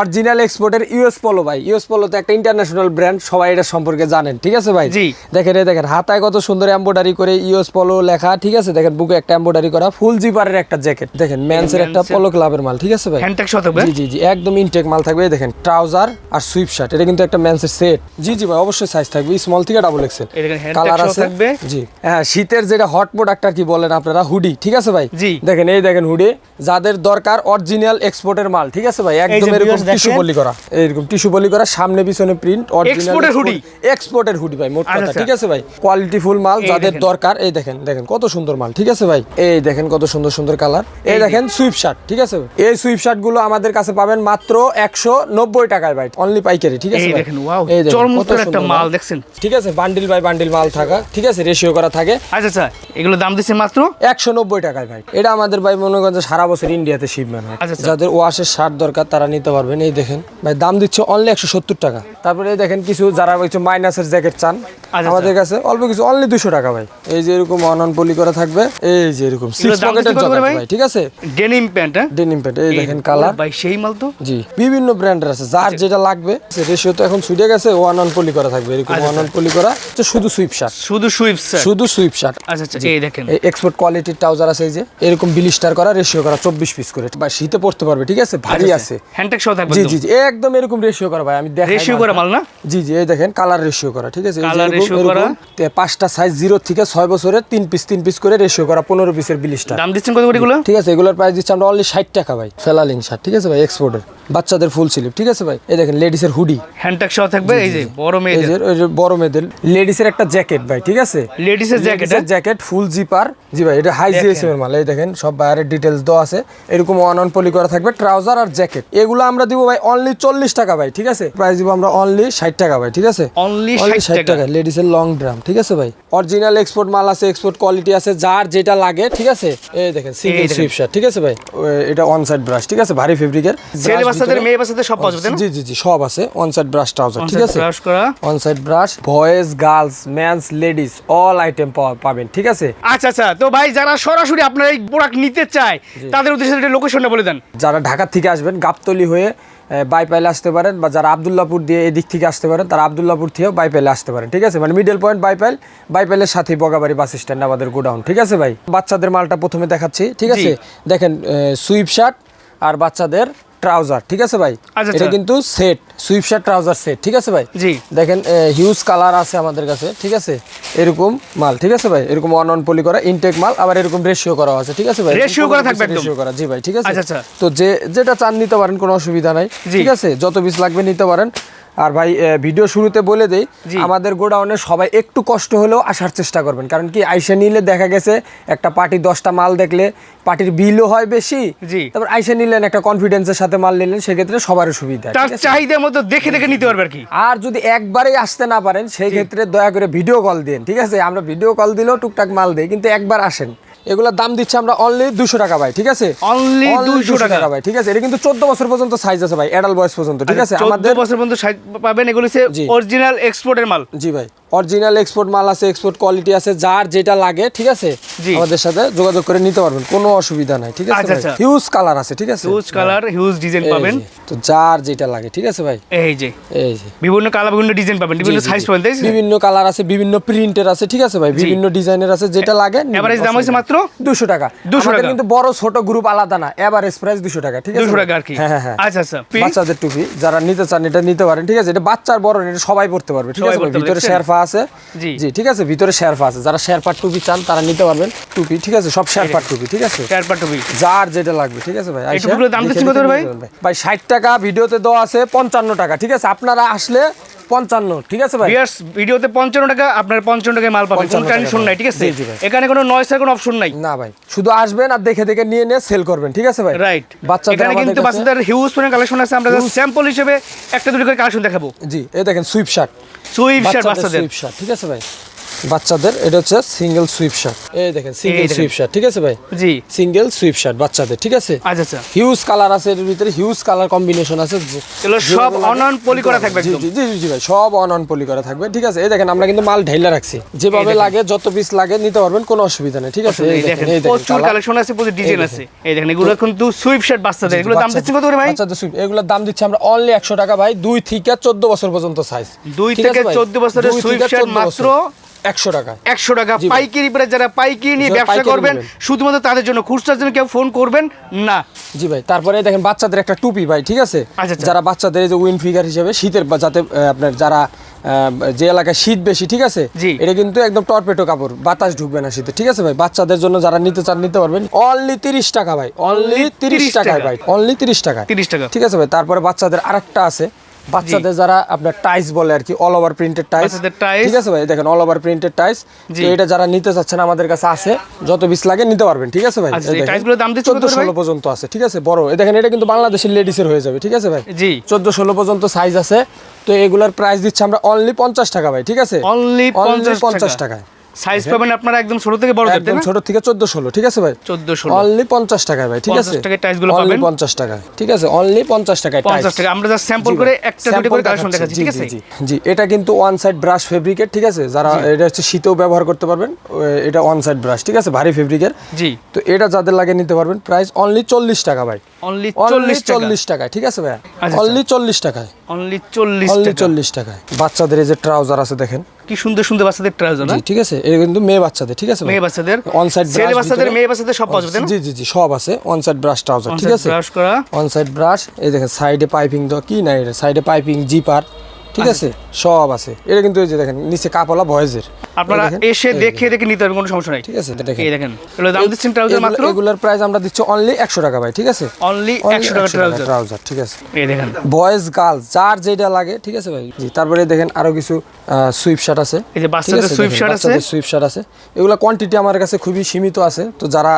Original এক্সপোর্টের US polo ভাই। US polo তো একটা ইন্টারন্যাশনাল ব্র্যান্ড সবাই এটা সম্পর্কে জানেন ঠিক আছে ভাই? জি। দেখেন এই দেখেন হাতায় কত সুন্দর এমব্রয়ডারি করে ইউএস পোলো লেখা ঠিক আছে? দেখেন বুকে একটা এমব্রয়ডারি করা ফুল জিপারের একটা জ্যাকেট দেখেন ম্যানসের একটা পোলো ক্লাবের মাল ঠিক আছে ভাই? হ্যান্ডটেক শত জি জি জি একদম ইনটেক মাল থাকবে এই দেখেন ট্রাউজার আর সুইপ শার্ট এটা কিন্তু একটা ম্যানসের সেট জি জি ভাই অবশ্যই সাইজ থাকবে স্মল থেকে ডাবল এক্সেল কালার আছে। থাকবে। জি হ্যাঁ শীতের যেটা হট প্রোডাক্ট আর কি বলেন আপনারা হুডি ঠিক আছে ভাই? জি। দেখেন এই দেখেন হুডি যাদের দরকার অরিজিনাল এক্সপোর্টের মাল ঠিক আছে ভাই? একদম এরকম টিস্যু পলি করা। এরকম টিস্যু পলি করা সামনে পিছনে প্রিন্ট অরিজিনাল Export এক্সপোর্টের হুডি। ভাই মোট কথা। আচ্ছা, ঠিক আছে ভাই? কোয়ালিটি ফুল মাল যাদের দরকার এই দেখেন দেখেন কত সুন্দর মাল। ঠিক আছে ভাই? এই দেখেন কত সুন্দর সুন্দর কালার এই এই দেখেন সুইপ শার্ট ঠিক আছে? এই সুইপ শার্টগুলো আমাদের কাছে পাবেন মাত্র একশো নব্বই টাকায় ভাই অনলি পাইকারি ঠিক আছে দেখেন ওয়াও একটা মাল দেখছেন? ঠিক আছে বান্ডিল বাই বান্ডিল মাল থাকা ঠিক আছে রেশিও করা থাকে। আচ্ছা আচ্ছা এগুলো দাম দিচ্ছে মাত্র? একশো নব্বই টাকায় ভাই। এটা আমাদের ভাই মনে করেন যে সারা বছর ইন্ডিয়াতে শিপমেন্ট হয়। আচ্ছা, আচ্ছা। যাদের ওয়াশের শার্ট দরকার তারা নিতে পারবেন এই দেখেন। ভাই দাম দিচ্ছে অনলি একশো সত্তর টাকা। তারপরে এই দেখেন কিছু যারা কিছু মাইনাসের জ্যাকেট চান আচ্ছা। আমাদের কাছে অল্প কিছু অনলি দুশো টাকা ভাই। এই যে এরকম অনন পলি করা থাকবে এই যে এরকম সিক্স পকেটের ভাই? ঠিক আছে? ডেনিম প্যান্ট ডেনিম প্যান্ট এই দেখেন কালার ভাই সেই মাল তো? জি বিভিন্ন ব্র্যান্ডের আছে। আচ্ছা। যার যেটা লাগবে রেশিও তো এখন ছুটে গেছে ওয়ান অন পলি করা থাকবে। এরকম আচ্ছা, ওয়ান অন পলি করা হচ্ছে শুধু সুইপ শার্ট শুধু সুইপ স্যার শুধু সুইপ শার্ট আচ্ছা আচ্ছা এই দেখেন। এক্সপোর্ট কোয়ালিটির ট্রাউজার আছে এই যে। এরকম বিলিস্টার করা রেশিও করা চব্বিশ পিস করে। বা শীতে পড়তে পারবে ঠিক আছে? ভারী আছে। হ্যান্ডটেক সহ থাকবে জি জি একদম এরকম রেশিও করা ভাই আমি দেখাই রেশিও করা মাল না? জি জি এই দেখেন কালার রেশিও করা ঠিক আছে? ratio এরকম করা। পাঁচটা সাইজ জিরো থেকে ছয় বছরের তিন পিস তিন পিস করে রেশিও করা পনেরো পিসের বিলিস্টার দাম দিচ্ছেন কত করে এগুলো? ঠিক আছে এগুলোর প্রাইস দিচ্ছি আমরা অনলি ষাট টাকা ভাই ফেলালিং শার্ট ঠিক আছে ভাই এক্সপোর্টের বাচ্চাদের ফুল স্লিপ ঠিক আছে ভাই? এই দেখেন লেডিসের হুডি হ্যান্ডটেক সহ থাকবে এই যে বড় মেয়েদের। বড় মেয়েদের লেডিসের একটা জ্যাকেট ভাই ঠিক আছে? লেডিসের জ্যাকেট জ্যাকেট ফুল জিপার জি ভাই এটা হাই জিএসএম এর মাল এই দেখেন সব বাইরের ডিটেলস দেওয়া আছে। এরকম ওয়ান অন পলি করা থাকবে ট্রাউজার আর জ্যাকেট এগুলো আমরা দিব ভাই অনলি চল্লিশ টাকা ভাই ঠিক আছে? প্রাইস দিব আমরা অনলি ষাট টাকা ভাই ঠিক আছে? অনলি অনলি ষাট ষাট টাকা। টাকা লেডিসের লং ড্রাম ঠিক আছে ভাই? অরিজিনাল এক্সপোর্ট মাল আছে এক্সপোর্ট কোয়ালিটি আছে যার যেটা লাগে ঠিক আছে? এই দেখেন সিঙ্গেল সুইপ শার্ট ঠিক আছে ভাই? এটা অন সাইড ব্রাশ ঠিক আছে? ভারী ফেব্রিকের ছেলে বাচ্চাদের মেয়ে বাচ্চাদের সব পাওয়া যাবে জি জি জি সব আছে অন সাইড ব্রাশ ট্রাউজার ঠিক আছে? ব্রাশ করা। On side brush boys girls mans ladies all item পাবেন ঠিক আছে? আচ্ছা আচ্ছা তো ভাই যারা সরাসরি আপনার এই প্রোডাক্ট নিতে চায় তাদের উদ্দেশ্যে লোকেশনটা বলে দেন। যারা ঢাকা থেকে আসবেন গাবতলি হয়ে বাইপাইলে আসতে পারেন বা যারা আবদুল্লাপুর দিয়ে এদিক থেকে আসতে পারেন তারা আবদুল্লাপুর থেকেও বাইপাইলে আসতে পারেন ঠিক আছে? মানে মিডল পয়েন্ট বাইপাইল বাইপাইলের সাথে বগাবাড়ি বাস স্ট্যান্ড আমাদের গোডাউন ঠিক আছে ভাই? বাচ্চাদের মালটা প্রথমে দেখাচ্ছি ঠিক আছে? দেখেন সুইপ শার্ট আর বাচ্চাদের ট্রাউজার ঠিক আছে ভাই? আচ্ছা, এটা আচ্ছা। কিন্তু set sweatshirt trouser set ঠিক আছে ভাই? জি। দেখেন হিউজ কালার আছে আমাদের কাছে ঠিক আছে? এরকম মাল ঠিক আছে ভাই? এরকম অন অন পলি করা ইনটেক মাল আবার এরকম রেশিও করা আছে ঠিক আছে ভাই? রেশিও করা থাকবে একদম। রেশিও করা জি ভাই ঠিক আছে? আচ্ছা। তো যে যেটা চান নিতে পারেন কোনো অসুবিধা নাই ঠিক আছে? যত পিস লাগবে নিতে পারেন। আর ভাই ভিডিও শুরুতে বলে দেই। আমাদের গোডাউনে সবাই একটু কষ্ট হলেও আসার চেষ্টা করবেন। কারণ কি আইসা নিলে দেখা গেছে একটা পার্টি দশটা মাল দেখলে পার্টির বিলও হয় বেশি। তারপর আইসা নিলেন একটা কনফিডেন্সের সাথে মাল নিলেন সেক্ষেত্রে সবারই সুবিধা। তার চাহিদা মতো দেখে দেখে নিতে পারবে আর কি। আর যদি একবারেই আসতে না পারেন সেই ক্ষেত্রে দয়া করে ভিডিও কল দিন ঠিক আছে? আমরা ভিডিও কল দিলেও টুকটাক মাল দিই কিন্তু একবার আসেন। এগুলোর দাম দিচ্ছি আমরা অনলি দুশো টাকা ভাই ঠিক আছে? অনলি দুশো টাকা। ভাই ঠিক আছে? এটা কিন্তু চোদ্দ বছর পর্যন্ত সাইজ আছে ভাই অ্যাডাল বয়স পর্যন্ত ঠিক আছে? আমাদের বছর পর্যন্ত সাইজ পাবেন এগুলো হচ্ছে অরিজিনাল এক্সপোর্টের মাল। জি ভাই। অরিজিনাল এক্সপোর্ট মাল আছে এক্সপোর্ট কোয়ালিটি আছে যার যেটা লাগে ঠিক আছে। আমাদের সাথে যোগাযোগ করে নিতে পারবেন কোনো অসুবিধা নাই ঠিক আছে আচ্ছা, আচ্ছা। হিউজ কালার আছে ঠিক আছে? হিউজ কালার হিউজ ডিজাইন পাবেন। তো যার যেটা লাগে ঠিক আছে ভাই? এই যে। এই যে। বিভিন্ন কালার বিভিন্ন ডিজাইন পাবেন বিভিন্ন সাইজ। পাবেন তাই বিভিন্ন কালার আছে বিভিন্ন প্রিন্টের আছে ঠিক আছে ভাই? বিভিন্ন ডিজাইনের আছে যেটা লাগে Average দাম হয়েছে মাত্র? দুশো টাকা। 200 টাকা। কিন্তু বড় ছোট গ্রুপ আলাদা না এভারেজ প্রাইস দুশো টাকা ঠিক আছে 200 টাকা আর কি। হ্যাঁ হ্যাঁ হ্যাঁ। আচ্ছা আচ্ছা। বাচ্চাদের টুপি যারা নিতে চান এটা নিতে পারেন ঠিক আছে? এটা বাচ্চার বড় এটা সবাই পড়তে পারবে ঠিক আছে ভিতরে দেখছেন? আছে? জি। জি ঠিক আছে? ভিতরে শেরফা আছে। যারা শেরফার টুপি চান তারা নিতে পারবেন টুপি ঠিক আছে? সব শেরফার টুপি ঠিক আছে? চার পাট টুপি। যার যেটা লাগবে ঠিক আছে ভাই? টুপিগুলোর দাম দিচ্ছেন কত ভাই? ভাই ষাট টাকা ভিডিওতে দেওয়া আছে পঞ্চান্ন টাকা ঠিক আছে? আপনারা আসলে পঞ্চান্ন ঠিক আছে ভাই? বিয়ার্স ভিডিওতে পঞ্চান্ন টাকা আপনার পঞ্চান্ন টাকায় মাল পাবেন। কোনো 55 কন্ডিশন নাই ঠিক আছে। এখানে কোনো নয়েসের কোনো অপশন নাই। না ভাই শুধু আসবেন আর দেখে দেখে নিয়ে নিয়ে সেল করবেন ঠিক আছে ভাই? রাইট বাচ্চাদের এখানে কিন্তু বাচ্চাদের হিউজ পরিমাণ কালেকশন আছে। আমরা স্যাম্পল হিসেবে একটা দুটো করে কালেকশন দেখাবো। জি এই দেখেন সুইপ শার্ট সুইপ শার্ট বাচ্চাদের ঠিক আছে ভাই? বাচ্চাদের এটা হচ্ছে সিঙ্গেল সুইপ শার্ট এই দেখেন সিঙ্গেল সুইপ শার্ট ঠিক আছে ভাই? জি। সিঙ্গেল সুইপ শার্ট বাচ্চাদের ঠিক আছে? আচ্ছা আচ্ছা। হিউজ কালার আছে এর ভিতরে হিউজ কালার কম্বিনেশন আছে। এগুলো সব লাগে- অনন পলি করা থাকবে জি জি জি ভাই সব অন অন পলি করা থাকবে ঠিক আছে? এই দেখেন আমরা কিন্তু মাল ঢেলে রাখছি। যেভাবে লাগে যত পিস লাগে নিতে পারবেন কোনো অসুবিধা নেই ঠিক আছে? এই এই দেখেন প্রচুর কালেকশন আছে প্রচুর ডিজাইন আছে। এই দেখেন এগুলো কিন্তু সুইপ শার্ট বাচ্চাদের এগুলো দাম দিচ্ছেন কত করে ভাই? বাচ্চাদের সুইপ এগুলোর দাম দিচ্ছি আমরা অনলি একশো টাকা ভাই দুই থেকে চোদ্দ বছর পর্যন্ত সাইজ দুই থেকে 14 বছরের swift shirt মাত্র একশো টাকা। একশো টাকা। পাইকারি পরে যারা পাইকারি নিয়ে ব্যবসা করবেন শুধুমাত্র তাদের জন্য খুচরার জন্য কেউ ফোন করবেন না। জি ভাই তারপরে দেখেন বাচ্চাদের একটা টুপি ভাই ঠিক আছে। যারা বাচ্চাদের এই যে উইন ফিগার হিসেবে শীতের যাতে আপনার যারা যে এলাকায় শীত বেশি ঠিক আছে? এটা কিন্তু একদম টরপেটো কাপড় বাতাস ঢুকবে না শীতে ঠিক আছে ভাই? বাচ্চাদের জন্য যারা নিতে চান নিতে পারবেন। অনলি তিরিশ টাকা ভাই অনলি তিরিশ টাকায় টাকা। ভাই অনলি তিরিশ টাকা। 30 টাকা। ঠিক আছে ভাই? তারপরে বাচ্চাদের আরেকটা আছে বাচ্চাদের যারা আপনার টাইস বলে আর কি অল ওভার প্রিন্টেড টাইস। ঠিক আছে ভাই? দেখেন অল ওভার প্রিন্টেড টাইস তো এটা যারা নিতে চাচ্ছেন আমাদের কাছে আছে। যত পিস লাগে নিতে পারবেন ঠিক আছে ভাই? আচ্ছা, এই টাইলসগুলোর দাম দিচ্ছেন কত চোদ্দ করে ভাই? ষোলো পর্যন্ত আছে ঠিক আছে? বড়। দেখেন এটা কিন্তু বাংলাদেশের লেডিসের হয়ে যাবে ঠিক আছে ভাই? জি। চোদ্দ ষোলো পর্যন্ত সাইজ আছে। তো এগুলার প্রাইস দিচ্ছি আমরা অনলি পঞ্চাশ টাকা ভাই ঠিক আছে? অনলি পঞ্চাশ পঞ্চাশ টাকা। টাকায়। সাইজ পাবেন আপনারা একদম ছোট থেকে বড় একদম ছোট থেকে চোদ্দ ষোলো ঠিক আছে ভাই? চোদ্দ ষোলো। অনলি পঞ্চাশ টাকায় ভাই ঠিক আছে? 50 টাকায় পাবেন। ঠিক আছে? অনলি পঞ্চাশ টাকায় পঞ্চাশ টাইলস। টাকা আমরা যা স্যাম্পল করে একটা দুটো করে কালেকশন দেখাচ্ছি, ঠিক আছে? জি, এটা কিন্তু ওয়ান সাইড ব্রাশ ফেব্রিকের ঠিক আছে? যারা এটা হচ্ছে শীতেও ব্যবহার করতে পারবেন এটা ওয়ান সাইড ব্রাশ ঠিক আছে? ভারী ফেব্রিকের জি। তো এটা যাদের লাগে নিতে পারবেন প্রাইস অনলি চল্লিশ টাকা ভাই। অনলি অনলি চল্লিশ টাকা। চল্লিশ টাকায় ঠিক আছে ভাই। অনলি চল্লিশ টাকায়। অনলি চল্লিশ অনলি টাকা। চল্লিশ টাকায়। বাচ্চাদের এই যে ট্রাউজার আছে দেখেন। কি সুন্দর সুন্দর বাচ্চাদের ট্রাউজার না জি ঠিক আছে। এটা কিন্তু মেয়ে বাচ্চাদের ঠিক আছে মেয়ে বাচ্চাদের। অন সাইড ছেলে বাচ্চাদের মেয়ে বাচ্চাদের সব পাওয়া যাবে না? জি জি জি সব আছে। অন সাইড ব্রাশ ট্রাউজার ঠিক আছে? ব্রাশ করা। অন সাইড ব্রাশ এই দেখেন সাইডে পাইপিং দেওয়া কি না এটা? সাইডে পাইপিং জিপার ঠিক আছে। সব আছে। এটা কিন্তু এই যে দেখেন নিচে কাপলা ভয়েজের আপনারা এসে দেখে দেখে নিতে পারবেন কোনো সমস্যা নাই। ঠিক আছে দেখেন। এই দেখেন এগুলো দাম দিচ্ছেন ট্রাউজার মাত্র? এগুলোর প্রাইস আমরা দিচ্ছি অনলি একশো টাকা ভাই ঠিক আছে? অনলি একশো টাকা ট্রাউজার ট্রাউজার ঠিক আছে? এই দেখেন। বয়েজ গার্লস যার যেটা লাগে ঠিক আছে ভাই? জি তারপরে দেখেন আরও কিছু সুইপ শার্ট আছে। এই যে বাচ্চাদের swift shirt আছে। সুইপ শার্ট আছে। এগুলো কোয়ান্টিটি আমার কাছে খুবই সীমিত আছে তো যারা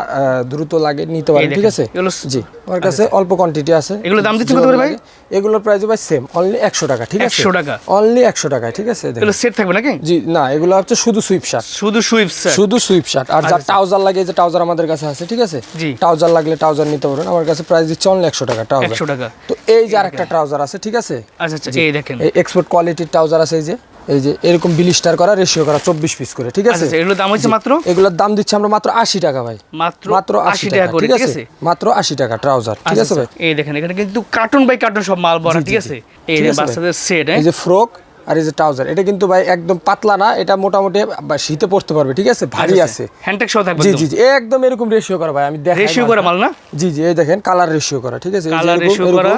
দ্রুত লাগে নিতে পারেন ঠিক আছে? জি আমার কাছে অল্প কোয়ান্টিটি আছে। এগুলো দাম দিচ্ছেন কত করে ভাই? এগুলোর প্রাইস ভাই সেম অনলি একশো টাকা ঠিক আছে? 100 টাকা। অনলি একশো টাকায় ঠিক আছে? এগুলো সেট থাকবে নাকি? জি না এগুলো হচ্ছে শুধু সুইপ শার্ট শুধু সুইপ শুধু সুইপ শার্ট আর যার ট্রাউজার লাগে যে ট্রাউজার আমাদের কাছে আছে ঠিক আছে? জি। ট্রাউজার লাগলে ট্রাউজার নিতে পারেন আমার কাছে প্রাইস দিচ্ছে অনলি একশো টাকা ট্রাউজার 100 টাকা। তো এই যে আরেকটা ট্রাউজার আছে ঠিক আছে? আচ্ছা আচ্ছা এই দেখেন। এক্সপোর্ট কোয়ালিটির ট্রাউজার আছে এই যে। এই যে এরকম বিলিস্টার করা রেশিও করা চব্বিশ পিস করে ঠিক আচ্ছা আছে? আচ্ছা, এগুলোর দাম হচ্ছে মাত্র? এগুলোর দাম দিচ্ছি আমরা মাত্র আশি টাকা ভাই। মাত্র মাত্র আশি টাকা ঠিক আছে? মাত্র আশি টাকা ট্রাউজার ঠিক আচ্ছা, আছে ভাই? এই দেখেন এখানে কিন্তু কার্টুন বাই কার্টুন সব মাল ভরা ঠিক আছে? এই যে বাচ্চাদের সেট এই যে ফ্রক আর এই যে ট্রাউজার এটা কিন্তু ভাই একদম পাতলা না এটা মোটামুটি শীতে পড়তে পারবে ঠিক আছে? ভারী আছে। হ্যান্ডটেক সহ থাকবে জি জি জি একদম এরকম রেশিও করা ভাই আমি দেখাই রেশিও করা মাল না? জি জি এই দেখেন কালার রেশিও করা ঠিক আছে? কালার ratio করা।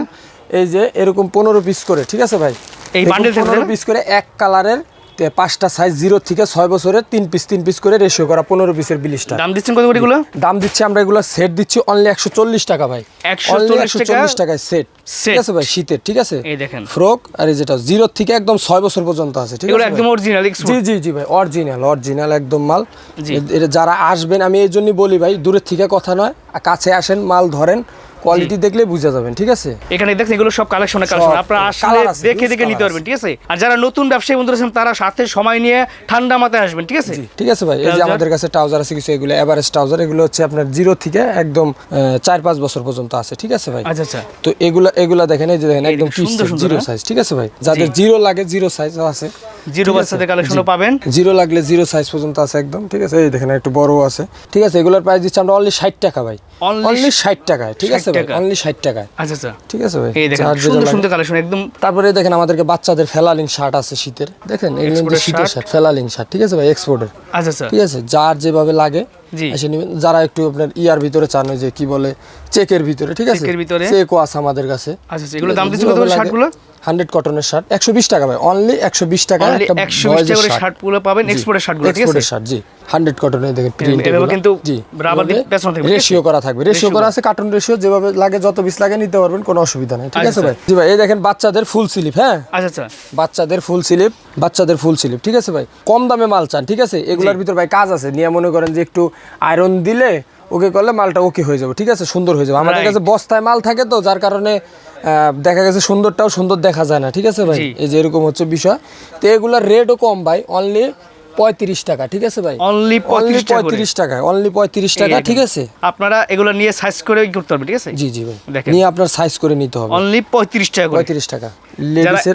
এই যে এরকম পনেরো পিস করে ঠিক আছে ভাই? এই পনেরো পিস করে এক কালারের পাঁচটা সাইজ জিরো থেকে ছয় বছরের তিন পিস তিন পিস করে রেশিও করা পনেরো পিসের বিলিশটা দাম দিচ্ছেন কত এগুলো? দাম দিচ্ছি আমরা এগুলো সেট দিচ্ছি অনলি একশো চল্লিশ টাকা ভাই। একশো চল্লিশ টাকায় সেট ঠিক আছে ভাই? শীতের ঠিক আছে? এই দেখেন। ফ্রক আর যেটা জিরো থেকে একদম ছয় বছর পর্যন্ত আছে ঠিক আছে একদম অরিজিনাল জি জি জি ভাই অরিজিনাল অরিজিনাল একদম মাল। এটা যারা আসবেন আমি এই জন্যই বলি ভাই দূরের থেকে কথা নয়। আর কাছে আসেন মাল ধরেন কোয়ালিটি দেখলে বুঝে যাবেন ঠিক আছে? এখানে দেখছেন এগুলো সব কালেকশনের কালেকশন আপনারা আসলে দেখে দেখে নিতে পারবেন ঠিক আছে? আর যারা নতুন ব্যবসায়ী বন্ধুরা আছেন তারা সাথে সময় নিয়ে ঠান্ডা মাথায় আসবেন ঠিক আছে? ঠিক আছে ভাই। এই যে আমাদের কাছে ট্রাউজার আছে কিছু এগুলো এভারেজ ট্রাউজার এগুলো হচ্ছে আপনার জিরো থেকে একদম চার পাঁচ বছর পর্যন্ত আছে ঠিক আছে ভাই? আচ্ছা আচ্ছা। তো এগুলা এগুলা দেখেন এই যে দেখেন একদম দেখেন, জিরো হ্যাঁ? সাইজ ঠিক আছে ভাই? যাদের জিরো লাগে জিরো সাইজ আছে জিরো বাচ্চাদের কালেকশনও পাবেন। জিরো লাগলে জিরো সাইজ পর্যন্ত আছে একদম ঠিক আছে? এই দেখেন একটু বড় আছে ঠিক আছে? এগুলোর প্রাইস দিচ্ছি আমরা অনলি ষাট টাকা ভাই। অনলি ষাট টাকায় ঠিক 60 আছে ভাই? অনলি ষাট টাকায়। আচ্ছা আচ্ছা। ঠিক আছে ভাই? এই দেখেন যার সুন্দর সুন্দর কালেকশন একদম তারপরে দেখেন আমাদেরকে বাচ্চাদের ফেলালিং শার্ট আছে শীতের। দেখেন এগুলো শীতের শার্ট? ফেলালিং শার্ট। ঠিক আছে ভাই? এক্সপোর্টের আচ্ছা আচ্ছা। ঠিক আছে? যার যেভাবে লাগে। এসে নিবেন। যারা একটু আপনার ইয়ার ভিতরে চান যে কি বলে চেকের ভিতরে ঠিক আছে? চেকের ভিতরে? চেকও আছে আমাদের কাছে। আচ্ছা এগুলো দাম দিচ্ছে কত শার্টগুলো হান্ড্রেড কটনের শার্ট একশো বিশ টাকা ভাই। অনলি একশো বিশ টাকা একশো বিশ টাকা শার্টগুলো পাবেন এক্সপোর্টের শার্টগুলো এক্সপোর্টের শার্ট জি। হান্ড্রেড কটনের দেখেন প্রিন্ট কিন্তু rubber দিয়ে থাকবে, রেশিও করা থাকবে। রেশিও করা আছে কার্টুন রেশিও যেভাবে লাগে যত পিস লাগে নিতে পারবেন কোনো অসুবিধা নেই ঠিক আছে আচ্ছা। ভাই? জি ভাই এই দেখেন বাচ্চাদের ফুল স্লিপ হ্যাঁ? আচ্ছা আচ্ছা। বাচ্চাদের ফুল স্লিপ বাচ্চাদের ফুল স্লিপ ঠিক আছে ভাই? কম দামে মাল চান ঠিক আছে? এগুলোর ভিতর ভাই কাজ আছে। নিয়ে মনে করেন যে একটু আয়রন দিলে ওকে করলে মালটা ওকে হয়ে যাবে ঠিক আছে? সুন্দর হয়ে যাবে। আমাদের কাছে বস্তায় মাল থাকে তো যার কারণে দেখা গেছে সুন্দরটাও সুন্দর দেখা যায় না ঠিক আছে ভাই? এই যে এরকম হচ্ছে বিষয়। তো এগুলোর রেটও কম ভাই অনলি পঁয়ত্রিশ টাকা ঠিক আছে ভাই? অনলি অনলি পঁয়ত্রিশ টাকা অনলি পঁয়ত্রিশ টাকা ঠিক আছে? আপনারা এগুলো নিয়ে সাইজ করে করতে পারবেন ঠিক আছে? জি জি ভাই। নিয়ে আপনার সাইজ করে নিতে হবে। অনলি পঁয়ত্রিশ টাকা পঁয়ত্রিশ টাকা।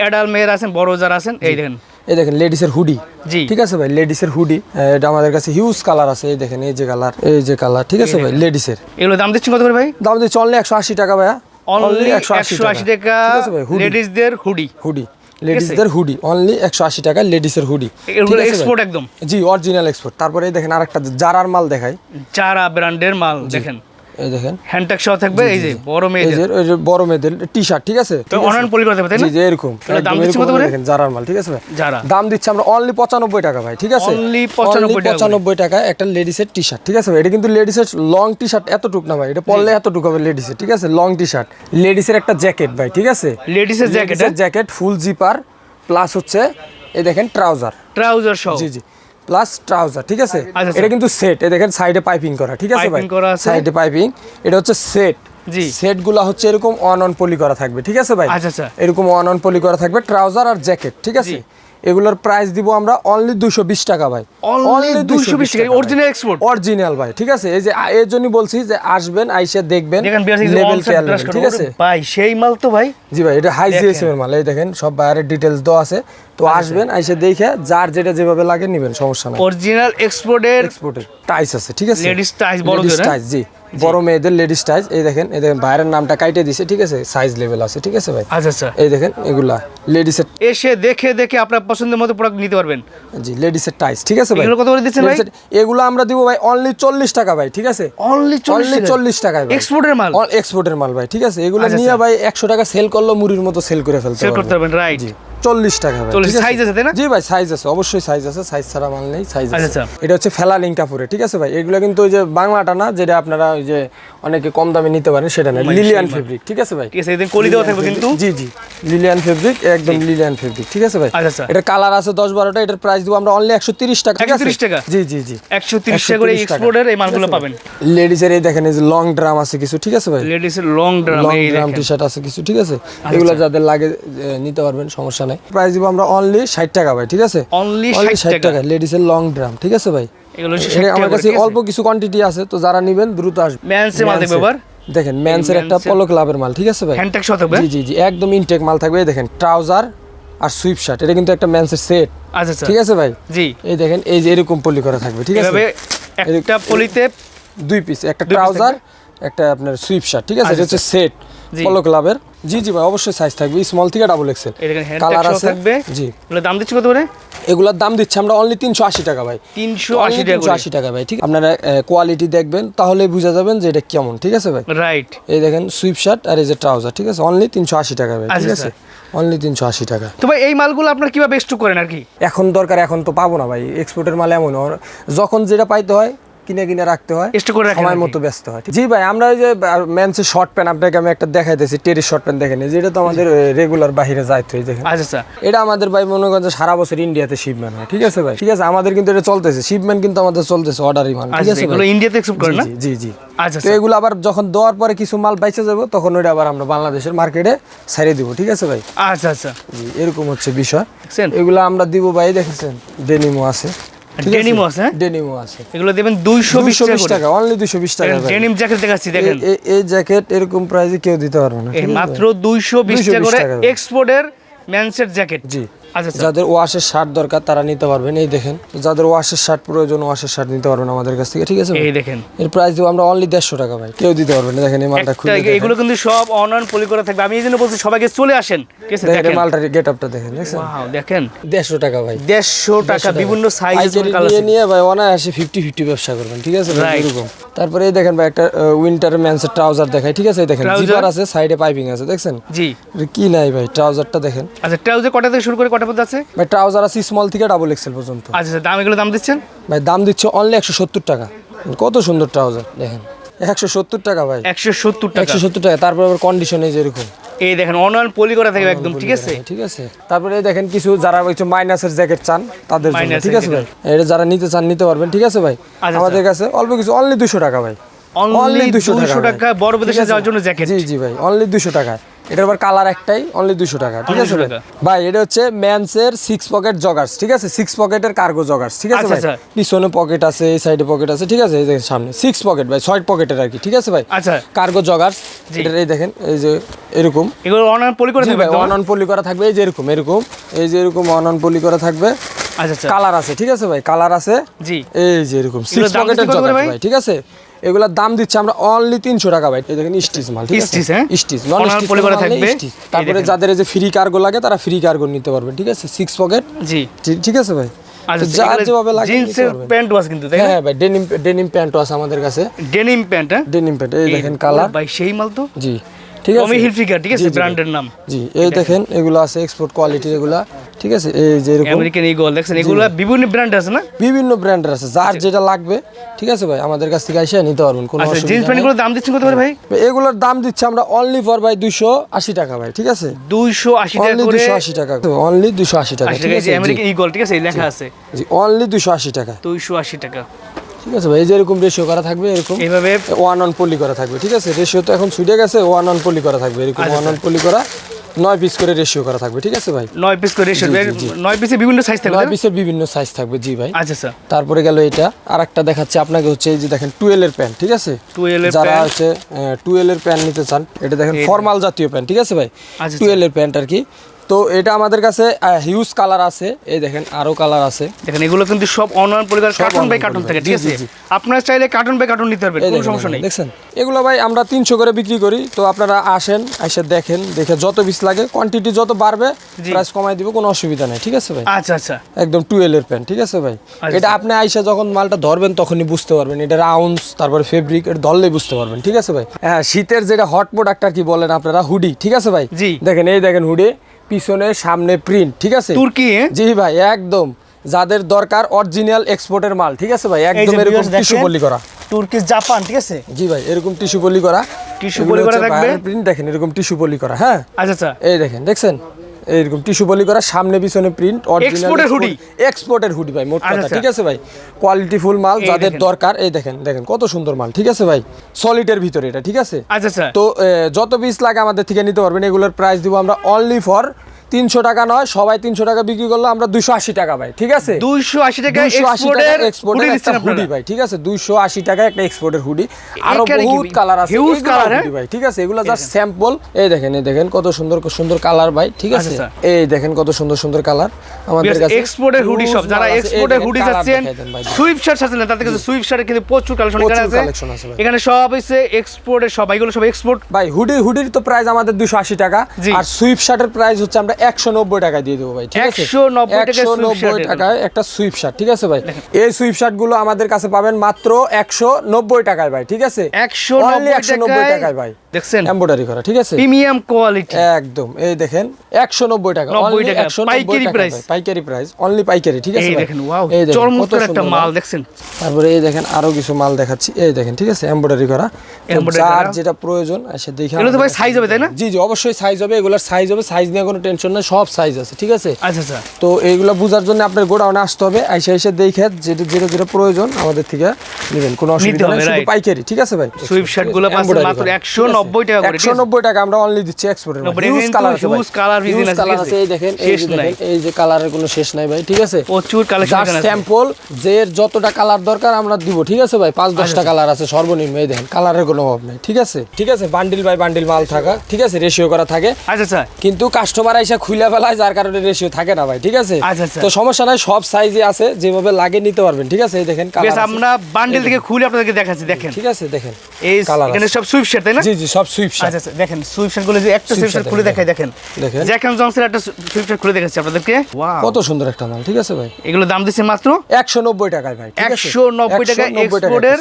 অ্যাডাল মেয়ের আছেন বড় যারা আছেন এই দেখেন। এই দেখেন লেডিসের হুডি জি। ঠিক আছে ভাই? লেডিসের হুডি এটা আমাদের কাছে হিউজ কালার আছে এই দেখেন এই যে কালার এই যে কালার ঠিক আছে ভাই? লেডিসের এগুলো দাম দিচ্ছেন কত করে ভাই? দাম দিচ্ছে অনলি একশো আশি টাকা ভাইয়া। অনলি একশো আশি টাকা। ঠিক আছে ভাই? হুডি লেডিসদের হুডি হুডি লেডিসদের হুডি অনলি একশো আশি টাকা লেডিসের হুডি এক্সপোর্ট একদম। জি অরিজিনাল এক্সপোর্ট তারপরে এই দেখেন আরেকটা জারার মাল দেখাই। চারা ব্র্যান্ডের মাল দেখেন। এই দেখেন। হ্যান্ডট্যাগ সহ থাকবে এই যে বড় মেয়েদের। যে যে বড় মেয়েদের টি শার্ট ঠিক আছে? তো অনলাইন পলি করতে হবে তাই না? যে এরকম। এগুলোর দাম একদম কত করে? দেখেন জারার মাল ঠিক আছে ভাই? দাম দিচ্ছি আমরা অনলি পঁচানব্বই টাকা ভাই ঠিক আছে? 95 টাকা একটা লেডিসের টি শার্ট ঠিক আছে ভাই? এটা কিন্তু লেডিসের লং টি শার্ট এতটুক না ভাই এটা পরলে এতটুকু হবে লেডিসের ঠিক আছে? লং লেডিসের একটা জ্যাকেট ভাই ঠিক আছে? লেডিসের jacket jacket full zipper plus হচ্ছে এই দেখেন ট্রাউজার ট্রাউজার সহ। জি জি। প্লাস ট্রাউজার ঠিক আছে আচ্ছা, এটা কিন্তু সেট এই দেখেন সাইডে পাইপিং করা ঠিক আছে ভাই। সাইডে পাইপিং এটা হচ্ছে সেট জি। হচ্ছে এরকম অন অন পলি করা থাকবে ঠিক আছে ভাই আচ্ছা, আচ্ছা। এরকম অন অন পলি করা থাকবে ট্রাউজার আর জ্যাকেট ঠিক আছে। এগুলোর প্রাইস দিব আমরা অনলি দুশো বিশ টাকা ভাই। অনলি দুশো বিশ টাকা অরিজিনাল এক্সপোর্ট অরিজিনাল ভাই ঠিক আছে? এই যে এর জন্য বলছি যে আসবেন আইসে দেখবেন লেভেল কেয়ার ঠিক আছে? ভাই সেই মাল তো ভাই। জি ভাই এটা হাই। জিএসএম এর মাল এই দেখেন সব বাইরের ডিটেলস দেওয়া আছে। তো আসবেন আইসে দেখে যার যেটা যেভাবে লাগে নেবেন সমস্যা নাই। অরিজিনাল এক্সপোর্টের এক্সপোর্টের টাইস আছে ঠিক আছে? লেডিস হ্যাঁ? টাইস জি। বড় মেয়েদের লেডিস টাইস এই দেখেন এই দেখেন বাইরের নামটা কাইটে দিছে ঠিক আছে? সাইজ লেভেল আছে ঠিক আছে ভাই? আচ্ছা আচ্ছা। এই দেখেন এগুলা লেডিসের এসে দেখে দেখে আপনার পছন্দের মতো প্রোডাক্ট নিতে পারবেন। জি লেডিসের টাইস ঠিক আছে ভাই? এগুলো কত করে দিচ্ছেন ভাই? এগুলো আমরা দিব ভাই অনলি চল্লিশ টাকা ভাই ঠিক আছে? অনলি অনলি চল্লিশ টাকায় ভাই। এক্সপোর্টের মাল? অল এক্সপোর্টের মাল ভাই ঠিক আছে? এগুলো আচ্ছা, নিয়ে আচ্ছা। ভাই একশো টাকা সেল করল মুড়ির মতো সেল করে ফেলতে পারবেন সেল করতে পারবেন পারবেন রাইট জি। চল্লিশ টাকা ভাই 40 আছে? তাই না? জি ভাই সাইজ আছে অবশ্যই সাইজ আছে সাইজ ছাড়া মাল নেই সাইজ আছে। আচ্ছা, এটা হচ্ছে ফেলা লিঙ্ক কাপুরে ঠিক আছে ভাই? এগুলো কিন্তু ওই যে বাংলাটা না যেটা আপনারা ওই যে অনেকে কম দামে নিতে পারেন সেটা না লিলিয়ান ফেব্রিক ঠিক আছে ভাই? ঠিক আছে কলি দেওয়া থাকবে কিন্তু। জি জি লিলিয়ান ফেব্রিক একদম লিলিয়ান ফেব্রিক ঠিক আছে ভাই? আচ্ছা, আচ্ছা। এটা কালার আছে দশ বারোটা এটার প্রাইস দিব আমরা অনলি একশো তিরিশ টাকা ঠিক আছে? 130 টাকা? জি জি জি। একশো তিরিশ টাকা করে 130 এক্সপোর্টের এই মালগুলো পাবেন। লেডিসের এই দেখেন এই যে লং ড্রাম আছে কিছু ঠিক আছে ভাই? Long drum long drum T shirt আছে কিছু ঠিক আছে? এগুলো যাদের লাগে নিতে পারবেন সমস্যা নাই প্রাইস দিব আমরা অনলি ষাট টাকা ভাই ঠিক আছে? Only 60 টাকা। লেডিসের লং ড্রাম ঠিক আছে ভাই? এগুলো হচ্ছে এটা 60 আমার কাছে? অল্প কিছু কোয়ান্টিটি আছে তো যারা নেবেন দ্রুত আসবে। দেখেন ম্যানসের একটা পলো ক্লাবের মাল ঠিক আছে ভাই? জি জি জি একদম ইনটেক মাল থাকবে। দেখেন ট্রাউজার আর সুইপ শার্ট এটা কিন্তু একটা ম্যানসের সেট আচ্ছা আচ্ছা। ঠিক আছে ভাই? জি। এই দেখেন এই যে এরকম পলি করা থাকবে ঠিক আছে? একটা পলিতে দুই পিস একটা ট্রাউজার একটা আপনার সুইপ শার্ট ঠিক আছে? এটা আচ্ছা, হচ্ছে সেট। পলো ক্লাবের জি জি ভাই অবশ্যই সাইজ থাকবে। স্মল থেকে ডাবল এক্সেল কালার আছে। থাকবে? জি। এগুলো দাম দিচ্ছি কত করে? এগুলোর দাম দিচ্ছে আমরা অনলি তিনশো আশি টাকা ভাই। তিনশো আশি টাকা তিনশো আশি টাকা ভাই ঠিক আপনারা কোয়ালিটি দেখবেন তাহলে বুঝা যাবেন যে এটা কেমন ঠিক আছে ভাই? রাইট এই দেখেন সুইপ শার্ট আর এই যে ট্রাউজার ঠিক আছে? অনলি তিনশো আশি টাকা ভাই ঠিক আচ্ছা, আছে? অনলি তিনশো আশি টাকা। তো ভাই এই মালগুলো আপনার কীভাবে স্টক করেন আর কি? এখন দরকার এখন তো পাবো না ভাই। এক্সপোর্টের মাল এমন যখন যেটা পাইতে হয় কিনে কিনে রাখতে হয় Stock করে সময় মতো ব্যস্ত হয়। জি ভাই আমরা ওই যে মেন্সের শর্ট প্যান্ট আপনাকে আমি একটা দেখাইতেছি টেরিস শর্ট প্যান্ট দেখেন। যেটা তো আমাদের রেগুলার বাইরে যাইতে হয় দেখেন। আচ্ছা আচ্ছা। এটা আমাদের ভাই মনে করেন সারা বছর ইন্ডিয়াতে শিপমেন্ট হয় ঠিক আছে ভাই? ঠিক আছে আমাদের কিন্তু এটা চলতেছে। শিপমেন্ট কিন্তু আমাদের চলতেছে অর্ডারই মাল ঠিক আচ্ছা আছে এগুলো ইন্ডিয়াতে এক্সপোর্ট করেন না? জি জি আচ্ছা তো এগুলো আবার যখন দেওয়ার পরে কিছু মাল বাইচে যাব তখন ওইটা আবার আমরা বাংলাদেশের মার্কেটে ছাড়িয়ে দিব ঠিক আছে ভাই? আচ্ছা আচ্ছা। জি এরকম হচ্ছে বিষয়। এগুলো আমরা দিব ভাই দেখেছেন? ডেনিমো আছে। ঠিক আছে? আছে, হ্যাঁ? ডেনিমো এগুলো দেবেন দুইশো বিশ দুশো বিশ টাকা টাকা অনলি দুশো বিশ টাকা ডেনিম জ্যাকেট দেখাচ্ছি দেখেন। এই জ্যাকেট এরকম প্রাইসে কেউ দিতে পারবে না আছে? মাত্র দুইশো বিশ 220 টাকা করে এক্সপোর্টের ম্যানসেট জ্যাকেট জি। যাদের ওয়াশের শার্ট দরকার তারা নিতে পারবেন। এই দেখেন যাদের ওয়াশের শার্ট প্রয়োজন ওয়াশের শার্ট নিতে পারবেন আমাদের কাছ থেকে ঠিক আছে? এই দেখেন। এর প্রাইস দিব আমরা অনলি দেড়শো টাকা ভাই। কেউ দিতে পারবেন দেখেন এই মালটা খুলে এগুলো কিন্তু সব অনলাইন পলি করে থাকবে। আমি এই জন্য বলছি সবাইকে চলে আসেন দেখেন মালটার গেট আপটা দেখেন দেখেন। দেড়শো টাকা ভাই। দেড়শো টাকা বিভিন্ন সাইজ নিয়ে নিয়ে ভাই অনায়াসে ফিফটি ফিফটি ব্যবসা করবেন ঠিক আছে এরকম। তারপরে এই দেখেন ভাই একটা উইন্টার ম্যান্সের ট্রাউজার দেখাই ঠিক আছে? এই দেখেন জিপার আছে সাইডে পাইপিং আছে দেখছেন? জি। কি নাই ভাই ট্রাউজারটা দেখেন। আচ্ছা ট্রাউজার কটা থেকে শুরু করে কটা পর্যন্ত আছে? ভাই ট্রাউজার আছে স্মল থেকে ডাবল এক্সেল পর্যন্ত। আচ্ছা আচ্ছা দাম এগুলো দাম দিচ্ছেন? ভাই দাম দিচ্ছে অনলি একশো সত্তর টাকা। কত সুন্দর ট্রাউজার দেখেন। একশো সত্তর টাকা ভাই। একশো সত্তর টাকা। একশো সত্তর টাকা তারপর আবার কন্ডিশন এই যে এরকম। এই দেখেন অনলাইন পলি করা থাকবে একদম ঠিক আছে? ঠিক আছে। তারপরে দেখেন কিছু যারা একটু মাইনাসের জ্যাকেট চান তাদের জন্য ঠিক আছে ভাই? এটা যারা নিতে চান নিতে পারবেন ঠিক আছে ভাই? আচ্ছা। আমাদের কাছে অল্প কিছু অনলি দুশো টাকা ভাই। দুশো 200 টাকা বড় বিদেশে যাওয়ার জন্য জ্যাকেট। জি জি ভাই অনলি দুশো টাকা এটার আবার কালার একটাই অনলি দুশো টাকা। ঠিক আছে ভাই? এটা হচ্ছে ম্যানসের সিক্স পকেট জগার্স ঠিক আছে? সিক্স পকেটের কার্গো জগার্স ঠিক আছে আচ্ছা, ভাই? আচ্ছা। পিছনে পকেট আছে এই সাইডে পকেট আছে ঠিক আছে? এই দেখেন সামনে সিক্স পকেট ভাই ছয় পকেটের আর কি ঠিক আছে ভাই? আচ্ছা। Cargo joggers. এটার এই দেখেন এই যে এরকম। এগুলো অনলাইন পলি করে থাকবে অন অন পলি করা থাকবে এই যে এরকম এরকম। এই যে এরকম অন অন পলি করা থাকবে। আচ্ছা আচ্ছা। কালার আছে ঠিক আছে ভাই? কালার আছে। জি। এই যে এরকম সিক্স পকেটের জগার্স? ভাই ঠিক আছে? এগুলোর দাম দিচ্ছে আমরা অনলি তিনশো টাকা ভাই। দেখেন স্টিচ মাল স্টিচ, হ্যাঁ? স্টিচ নন থাকবে। তারপরে যাদের এই যে ফ্রি কার্গো লাগে তারা ফ্রি কার্গো নিতে পারবে ঠিক আছে? সিক্স পকেট জি। ঠিক আছে ভাই? হ্যাঁ হ্যাঁ ভাই ডেনিম ডেনিম প্যান্টও আছে আমাদের কাছে। ডেনিম প্যান্ট হ্যাঁ? ডেনিম প্যান্ট এই দেখেন কালার ভাই সেই মাল তো? জি। ঠিক আছে? টমি হিলফিগার ঠিক আছে। ব্র্যান্ডের নাম। জি এই দেখেন এগুলো আছে এক্সপোর্ট কোয়ালিটি এগুলা ঠিক আছে? এই যে এরকম। আমেরিকান ইগল দেখছেন? এগুলো বিভিন্ন ব্র্যান্ড আছে না? বিভিন্ন ব্র্যান্ডের আছে যার যেটা লাগবে ঠিক আছে ভাই? আমাদের কাছ থেকে এসে নিতে পারবেন কোনো আচ্ছা জিন্স প্যান্টগুলোর দাম দিচ্ছেন কত করে ভাই? এগুলোর দাম দিচ্ছে আমরা অনলি ফর ভাই দুইশো আশি টাকা ভাই ঠিক আছে? দুইশো আশি টাকা অনলি করে দুশো আশি টাকা অনলি দুশো আশি টাকা ঠিক আছে আমেরিকান ইগল ঠিক আছে? এই লেখা আছে। জি, অনলি দুশো আশি টাকা। দুইশো আশি টাকা। ঠিক আছে ভাই এই যে এরকম রেশিও করা থাকবে এরকম এইভাবে ওয়ান অন পলি করা থাকবে ঠিক আছে? রেশিও তো এখন ছুটে গেছে ওয়ান অন পলি করা থাকবে এরকম আচ্ছা, ওয়ান অন পলি করা নয় পিস করে রেশিও করা থাকবে ঠিক আছে ভাই? নয় পিস করে রেশিও নয় পিসে বিভিন্ন সাইজ থাকবে নয়? পিসের বিভিন্ন সাইজ থাকবে জি ভাই। আচ্ছা স্যার তারপরে গেল এটা আর একটা দেখাচ্ছে আপনাকে হচ্ছে এই যে দেখেন টুয়েল এর প্যান্ট ঠিক আছে? 12 এর যারা। হচ্ছে টুয়েল এর প্যান্ট নিতে চান এটা দেখেন ফর্মাল জাতীয় প্যান্ট ঠিক আছে ভাই? আচ্ছা, টুয়েল এর প্যান্ট আর কি। তো এটা আমাদের কাছে হিউজ কালার আছে। এই দেখেন আরও কালার আছে। দেখেন এগুলো কিন্তু সব অনলাইন পরিবার কার্টুন বাই কার্টুন। থাকে ঠিক আছে। আপনারা চাইলে কার্টুন বাই কার্টুন নিতে পারবেন কোনো সমস্যা নেই। দেখছেন এগুলো ভাই আমরা তিনশো করে বিক্রি করি। তো আপনারা আসেন এসে দেখেন দেখে যত পিস লাগে কোয়ান্টিটি যত বাড়বে প্রাইস কমাই দিব কোনো অসুবিধা নেই ঠিক আছে ভাই? আচ্ছা আচ্ছা। একদম টুয়েল এর প্যান্ট ঠিক আছে ভাই? আচ্ছা। এটা আপনি আইসা যখন মালটা ধরবেন তখনই বুঝতে পারবেন। এটা আউন্স তারপরে ফেব্রিক এটা ধরলেই বুঝতে পারবেন ঠিক আছে ভাই? হ্যাঁ শীতের যেটা হট প্রোডাক্ট আর কি বলেন আপনারা হুডি ঠিক আছে ভাই। দেখেন এই দেখেন হুডি পিছনে সামনে প্রিন্ট ঠিক আছে? তুর্কি হ্যাঁ? জি ভাই একদম। যাদের দরকার অরিজিনাল এক্সপোর্টের মাল ঠিক আছে ভাই? একদম এরকম টিস্যু বলি পলি করা। তুর্কি জাপান ঠিক আছে? জি ভাই এরকম টিস্যু বলি করা। টিস্যু পলি করা দেখবেন প্রিন্ট দেখেন এরকম টিস্যু বলি করা হ্যাঁ? আচ্ছা আচ্ছা। এই দেখেন দেখছেন? এইরকম টিস্যু বলি করা সামনে পিছনে প্রিন্ট এক্সপোর্টের হুডি এক্সপোর্টের হুডি ভাই মোট আচ্ছা, কথা আচ্ছা। ঠিক আছে ভাই? কোয়ালিটি ফুল মাল যাদের দরকার এই দেখেন দেখেন কত সুন্দর মাল ঠিক আছে ভাই? সলিডের ভিতরে এটা ঠিক আছে? আচ্ছা আচ্ছা। তো যত পিস লাগে আমাদের থেকে নিতে পারবেন এগুলোর প্রাইস দিব আমরা অনলি ফর তিনশো টাকা নয় সবাই তিনশো টাকা বিক্রি করল আমরা দুশো আশি টাকা ভাই ঠিক আছে? দুইশো আশি টাকা এক্সপোর্টের একটা হুডি ভাই ঠিক আছে? 280 টাকা একটা এক্সপোর্টের হুডি আরও বহুত কালার আছে। হ্যাঁ? ভাই ঠিক আছে? এগুলো জাস্ট স্যাম্পল এই দেখেন এই দেখেন কত সুন্দর সুন্দর কালার ভাই ঠিক আছে? আচ্ছা, এই দেখেন কত সুন্দর সুন্দর কালার আমাদের কাছে এক্সপোর্টের হুডি সব যারা। এক্সপোর্টের হুডি চাচ্ছেন। সুইফট শার্ট চাচ্ছেন তাদের কাছে সুইফট শার্টের কিন্তু প্রচুর কালেকশন আছে। এখানে সব হইছে এক্সপোর্টের সব এগুলো সব এক্সপোর্ট ভাই হুডি হুডির তো প্রাইস আমাদের দুশো আশি টাকা। জি। আর সুইপ শার্টের প্রাইস হচ্ছে আমরা একশো নব্বই টাকায় দিয়ে দেবো ভাই ঠিক আছে? 190 টাকায় একশো নব্বই একটা সুইপ শার্ট ঠিক আছে ভাই? এই সুইপ শার্টগুলো আমাদের কাছে পাবেন মাত্র একশো নব্বই টাকায় ভাই ঠিক আছে? একশো Only 190 টাকায় ভাই। দেখছেন? এমব্রয়ডারি করা ঠিক আছে? প্রিমিয়াম কোয়ালিটি একদম এই দেখেন একশো নব্বই টাকা 90 টাকা, পাইকারি। ভাই, পাইকারি প্রাইস অনলি পাইকারি ঠিক আছে এই ভাই? দেখেন ওয়াও একটা মাল দেখছেন? তারপরে এই দেখেন আরও কিছু মাল দেখাচ্ছি। এই দেখেন ঠিক আছে এমব্রয়ডারি করা। যার যেটা প্রয়োজন দেখে এগুলো তো ভাই size হবে, তাই না? জি জি অবশ্যই সাইজ হবে এগুলোর সাইজ হবে সাইজ নিয়ে কোনো টেনশন নেই সব সাইজ আছে ঠিক আছে? আচ্ছা আচ্ছা। তো এইগুলো বোঝার জন্য আপনার গোডাউনে আসতে হবে এসে এসে দেখে যেটা যেটা যেটা প্রয়োজন আমাদের থেকে নেবেন কোনো অসুবিধা নেই শুধু পাইকারি ঠিক আছে ভাই? সুইফট শার্টগুলো পাচ্ছেন মাত্র 190 টাকা করে, ঠিক একশো আছে? নব্বই টাকা আমরা অনলি দিচ্ছি এক্সপোর্টের হিউজ কিন্তু কালার আছে আছে, কালার ঠিক আছে? এই দেখেন এই যে দেখেন এই যে কালারের কোনো শেষ নাই ভাই ঠিক আছে? প্রচুর কালেকশন জাস্ট আছে। স্যাম্পল যে যতটা কালার দরকার আমরা দিব ঠিক আছে ভাই? পাঁচ আচ্ছা, দশটা কালার আছে সর্বনিম্ন এই দেখেন কালারের কোনো অভাব নেই ঠিক আছে? ঠিক আছে বান্ডিল বাই বান্ডিল মাল থাকা ঠিক আছে? রেশিও করা থাকে। আচ্ছা আচ্ছা। কিন্তু কাস্টমার এসে খুলে ফেলায় যার কারণে রেশিও থাকে না ভাই ঠিক আছে? আচ্ছা, আচ্ছা। তো সমস্যা নাই সব সাইজে আছে যেভাবে লাগে নিতে পারবেন ঠিক আছে? এই দেখেন আমরা বান্ডেল থেকে খুলে আপনাদেরকে দেখাচ্ছি দেখেন। ঠিক আছে দেখেন এই এখানে সব সুইফট শার্ট তাই না? জি জি সব সুইপ আচ্ছা আচ্ছা দেখেন সুইফট শার্টগুলো যে একটা সুইফট শার্ট খুলে। দেখাই দেখেন। দেখেন। একটা সুইফট শার্ট খুলে দেখাচ্ছি আপনাদেরকে। ওয়াও কত সুন্দর একটা মাল ঠিক আছে ভাই? এগুলো দাম দিচ্ছে মাত্র? একশো নব্বই টাকায় ভাই ঠিক আছে? একশো নব্বই টাকা এক্সপোর্টের।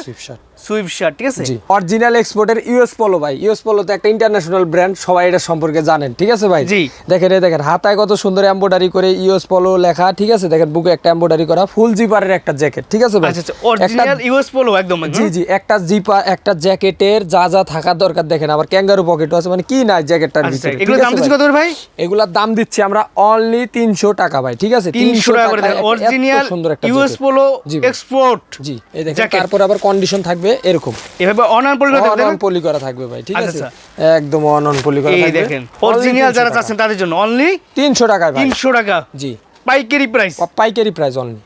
সুইফট শার্ট ঠিক আছে? অরিজিনাল এক্সপোর্টের ইউএস পোলো ভাই। ইউএস পোলো তো একটা ইন্টারন্যাশনাল ব্র্যান্ড সবাই এটা সম্পর্কে জানেন ঠিক আছে ভাই? জি। দেখেন দেখেন হাতায় কত সুন্দর এমব্রয়ডারি করে ইউএস পোলো লেখা ঠিক আছে? দেখেন বুকে একটা এমব্রয়ডারি করা ফুল জিপারের একটা জ্যাকেট ঠিক আছে ভাই? আচ্ছা আচ্ছা অরিজিনাল ইউএস পোলো একদম জি জি একটা জিপা একটা জ্যাকেটের যা যা থাকার দরকার দেখেন আবার ক্যাঙ্গারু পকেটও আছে মানে কি নাই জ্যাকেটটার আচ্ছা ভিতরে এগুলো দাম দিচ্ছে? কত ভাই? এগুলার দাম দিচ্ছি আমরা অনলি তিনশো টাকা ভাই ঠিক আছে? তিনশো টাকা অরিজিনাল ইউএস পোলো এক্সপোর্ট জি এই দেখেন তারপর আবার কন্ডিশন থাকবে থাকবে এরকম। এভাবে অনান থাকবে অনন পলি করা থাকবে ভাই ঠিক আচ্ছা, আছে? একদম অনন পলি করা থাকবে। এই দেখেন অরিজিনাল যারা চাচ্ছেন তাদের জন্য অনলি 300 টাকা ভাই। তিনশো টাকা। জি। পাইকারি প্রাইস পাইকারি প্রাইস অনলি